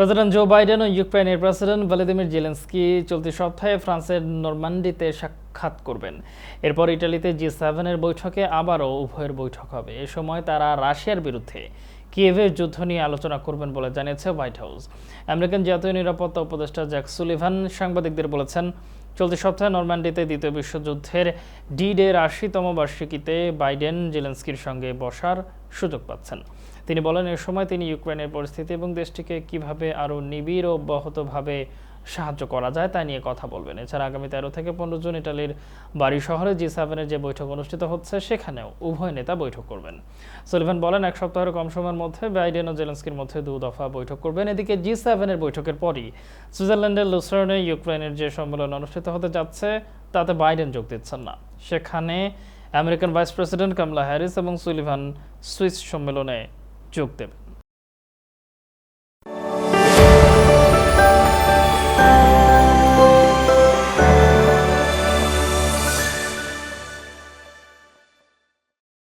President Joe Biden ও ইউক্রেনের president Vladimir Zelensky চলতি সপ্তাহে ফ্রান্সের নরমান্ডিতে সাক্ষাৎ করবেন। এরপর ইটালিতে জি সেভেনের বৈঠকে আবারও উভয়ের বৈঠক হবে। এ সময় তারা রাশিয়ার বিরুদ্ধে কিয়েভের যুদ্ধ নিয়ে আলোচনা করবেন বলে জানিয়েছে হোয়াইট হাউস। আমেরিকান জাতীয় নিরাপত্তা উপদেষ্টা জ্যাক সুলিভান সাংবাদিকদের বলেছেন চলতি সপ্তাহে নরম্যান্ডিতে দ্বিতীয় বিশ্বযুদ্ধের ডি ডের আশিতম বার্ষিকীতে বাইডেন জেলেন্সকির সঙ্গে বসার সুযোগ পাচ্ছেন। তিনি বলেন, এ সময় তিনি ইউক্রেনের পরিস্থিতি এবং দেশটিকে কীভাবে আরও নিবিড় অব্যাহতভাবে সাহায্য করা যায় তা নিয়ে কথা বলবেন। এছাড়া আগামী তেরো থেকে পনেরো জুন ইটালির বাড়ি শহরে জি সেভেনের যে বৈঠক অনুষ্ঠিত হচ্ছে, সেখানেও উভয় নেতা বৈঠক করবেন। সুলিভান বলেন, এক সপ্তাহের কম সময়ের মধ্যে বাইডেন ও জেলেন্সকির মধ্যে দু দফা বৈঠক করবেন। এদিকে জি সেভেনের বৈঠকের পরই সুইজারল্যান্ডের লুসার্নে ইউক্রেনের যে সম্মেলন অনুষ্ঠিত হতে যাচ্ছে, তাতে বাইডেন যোগ দিচ্ছেন না। সেখানে American vice president Kamala Harris এবং সুলিভান সুইস সম্মেলনে যোগ দেবেন।